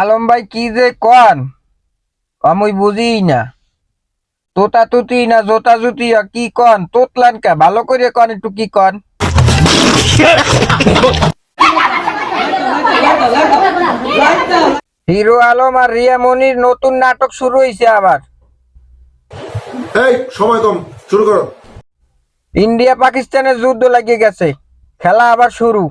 আলম ভাই কি যে কন? আমি বুঝি না। তোতা তুতি না জোতা জুতি কি কন? তোতলান কা? ভালো করে কন একটু কি কন? হিরো আলম আর রিয়া মনির নতুন নাটক শুরু হয়েছে আবার। এই সময় কম শুরু করো। ইন্ডিয়া পাকিস্তানের যুদ্ধ লাগিয়ে গেছে। খেলা আবার শুরু।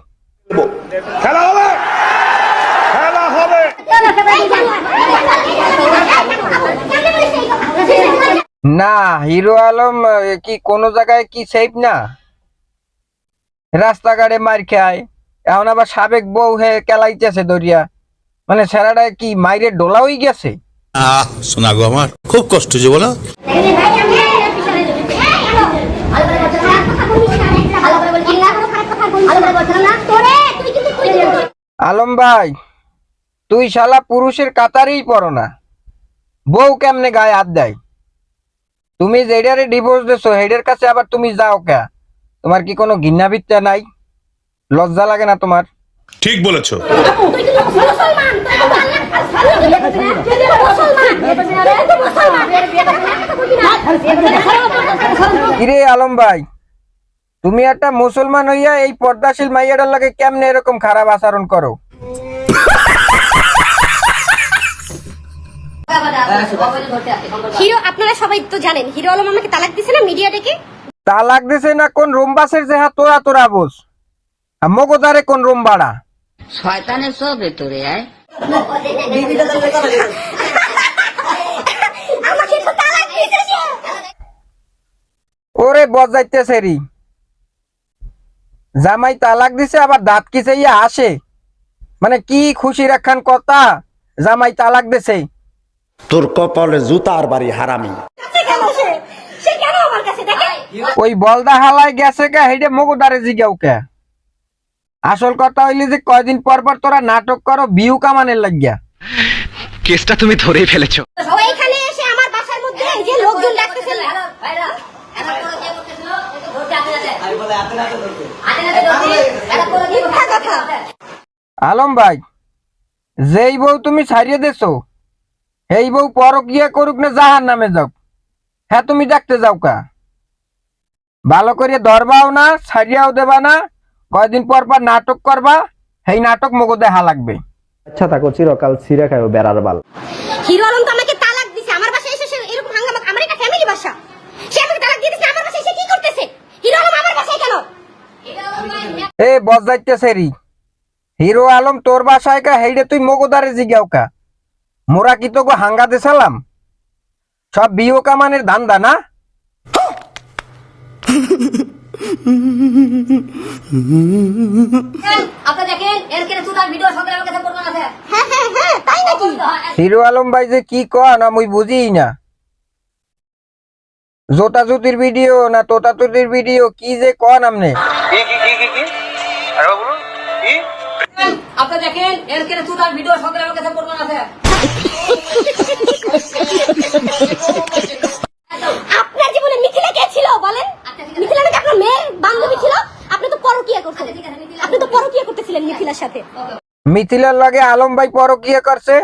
না হিরো আলম কি কোনো জায়গায় কি সেফ না? রাস্তাঘাটে মার খায়। এখন আবার সাবেক বউ হে কেলাইতেছে দরিয়া। মানে সেরাটা কি মাইরে ডোলা হয়ে গেছে? আহ শোনা গো আমার খুব কষ্ট যে বলো। আলম ভাই তুই শালা পুরুষের কাতারেই পড়ো না। বউ কেমনে গায়ে হাত দেয়? তুমি যেটারে ডিভোর্স দিছো হেডের কাছে আবার তুমি যাও কে? তোমার কি কোনো ঘৃণাবিদ্যা নাই? লজ্জা লাগে না তোমার? ঠিক বলেছ। কিরে আলম ভাই তুমি একটা মুসলমান হইয়া এই পর্দাশীল মাইয়াটার লাগে কেমনে এরকম খারাপ আচরণ করো? হিরো আপনারা সবাই তো জানেন হিরো আলম আমাকে তালাক দিছে না মিডিয়া ডেকে? তালাক দিছে না কোন রোমবাসের যে হাত তোরা তোরা বোস মগোদারে কোন রোম বাড়া শয়তানের সব ভেতরে আয়। আমাকে তো তালাক দিছে সে ওরে বজাইতেছে রি। জামাই তালাক দিছে আবার দাঁত কিচাইয়া আসে। মানে কি খুশি রাখান কথা? জামাই তালাক দিছে। তোর কপালে জুতার বাড়ি হারামি। কাছে কেন সে? সে কেন আমার কাছে দেখে? ওই বলদা হালায় গেছে কে হেডে মগুদারে জিগাও কে? আসল কথা হইলি যে কয়দিন পর পর তোরা নাটক করো বিউ কামানের লাগিয়া। কেসটা তুমি ধরেই ফেলেছো। এখানে এসে আমার বাসার মধ্যে এই যে লোকজন ডাকতেছে। তো আমি বলে হাতে হাতে আলম ভাই যেই বউ তুমি ছাড়িয়ে দেছো এই বউ পরকিয়া করুক না জাহার নামে যাও। হ্যাঁ তুমি দেখতে যাও কা। ভালো করে ধরবাও না ছাড়িয়াও দেবা না কয়দিন পর পর নাটক করবা এই নাটক মগো দেখা লাগবে। আচ্ছা থাকো চিরকাল ছিঁড়ে খায় বেড়ার বাল। হিরো আলম তো আমাকে তালাক দিছে আমার বাসায় এসে সে এরকম হাঙ্গামা আমার এটা ফ্যামিলি বাসা সে আমাকে তালাক দিয়ে দিছে আমার বাসায় এসে কি করতেছে হিরো আলম আমার বাসায় কেন এ বস যাইতেছে রি। হিরো আলম তোর বাসায় কা? হেইডে তুই মগোদারে জিগাও কা? মোরা কি তো গো হাঙ্গা দেশালাম সব বিও কামানের ধান্দা না? হ্যাঁ হ্যাঁ হ্যাঁ তাই নাকি? হিরো আলম ভাই যে কি কন আমি বুঝিই না। জোতা জুতির ভিডিও না তোতা তুতির ভিডিও কি যে কন আমনে আপনি দেখেন এর কেন তুই ভিডিও সকালে আমার কাছে প্রমাণ আছে। আপনার জীবনে মিথিলা কে ছিল বলেন? মিথিলা নাকি আপনার মেয়ের বান্ধবী ছিল? আপনি তো পরকিয়া করছিলেন আপনি তো পরকিয়া করতেছিলেন মিথিলার সাথে। মিথিলার লগে আলম ভাই পরকিয়ে করছে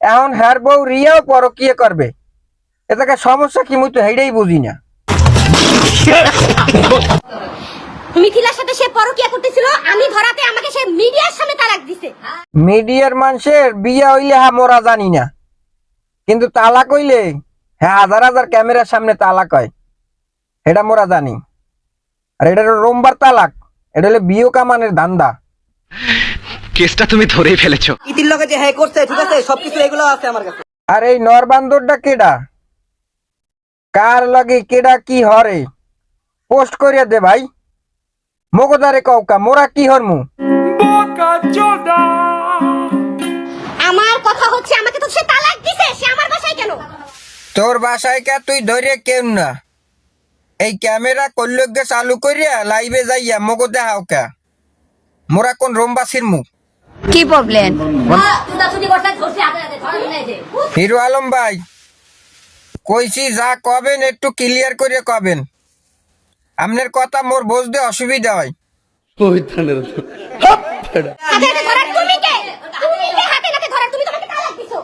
এখন হ্যার বউ রিয়াও পরকিয়ে করবে। এটাকে সমস্যা কি মুই তো হেইডাই বুঝি না। মিথিলার সাথে সে পরকিয়া করতেছিল আমি ধরাতে আমাকে সে মিডিয়ার সামনে তালাক দিছে। মিডিয়ার মানুষের বিয়া হইলে হ্যাঁ মোরা জানি না। কিন্তু তালাক হইলে হ্যাঁ হাজার হাজার ক্যামেরার সামনে তালাক হয়। এটা মোরা জানি। আর এটা হলো রোমবার তালাক। এটা হলো বিও কামানের ধান্দা। কেসটা তুমি ধরেই ফেলেছো। ইতির লগে যে হ্যাঁ করছে ঠিক আছে সবকিছু এগুলো আছে আমার কাছে। আর এই নরবান্দরটা কেডা? কার লগে কেডা কি হরে? পোস্ট করিয়া দে ভাই। মগদারে কৌকা মোরা কি হরমু? আমার কথা হচ্ছে আমাকে তো সে তালাক দিছে সে আমার বাসায় কেন? তোর বাসায় কে তুই ধরে কেন না। এই ক্যামেরা কল্যজ্ঞ চালু করিয়া লাইভে যাইয়া মগো দেখাও কে। মোরা কোন রোমবাসির মুখ? কি প্রবলেম হিরো আলম ভাই কইছি যা কবেন একটু ক্লিয়ার করে কবেন। আপনার কথা মোর বুঝতে অসুবিধা হয়। হাতে হাতে ধরার তুমি কে? তুমি কে হাতে নাতে ধরার তুমি তোমাকে তালাক দিছো?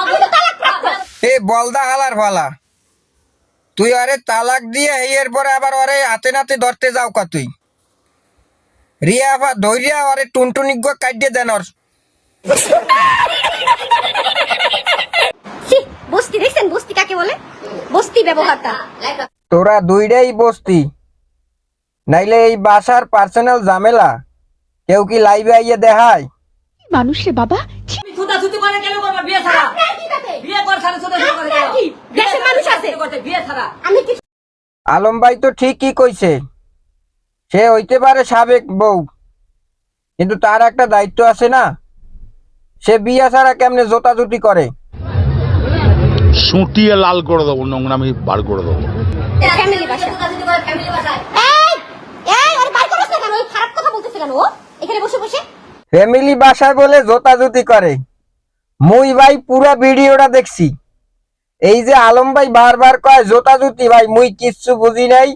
আমি তো তালাক প্রাপ্ত। এ বলদা হালার ফালা। তুই আরে তালাক দিয়ে এর পরে আবার ওরে হাতে নাতে ধরতে যাও কা তুই। রিয়া আবার ধৈর্যা ওরে টুনটুনি গো কাটিয়ে দেন ওর। বস্তি দেখছেন? বস্তি কাকে বলে? বস্তি ব্যবহারটা। তোরা দুইটাই বসতি। নাইলে এই বাসার পার্সোনাল ঝামেলা। কেউ কি লাইভে আইয়ে দেখায়? ছুটাছুটি করে কেন করবা বিয়ে ছাড়া? আপনার কি তাতে? বিয়ে কর ছাড়া ছুটাছুটি করে? দেশের মানুষ আছে। করতে বিয়ে ছাড়া? আমি কি আলম ভাই তো ঠিকই কইছে। সে হইতে পারে সাবেক বউ। কিন্তু তার একটা দায়িত্ব আছে না। সে বিয়া ছাড়া কেমনে জোতাজুটি করে? সুটিয়ে লাল করে দেবো নোংরামি বার করে দেবো। ফ্যামিলি বাসা। ফ্যামিলি বাসায় এই এই ওর বাইর করছ না কেন ওই বলতেছে কেন ও? এখানে বসে বসে। ফ্যামিলি বাসায় বলে জোতাজুতি করে। মুই ভাই পুরা ভিডিওটা দেখছি। এই যে আলম ভাই বারবার কয় জোতাজুতি ভাই মুই কিচ্ছু বুঝি নাই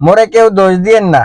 মোরে কেউ দোষ দিয়েন না।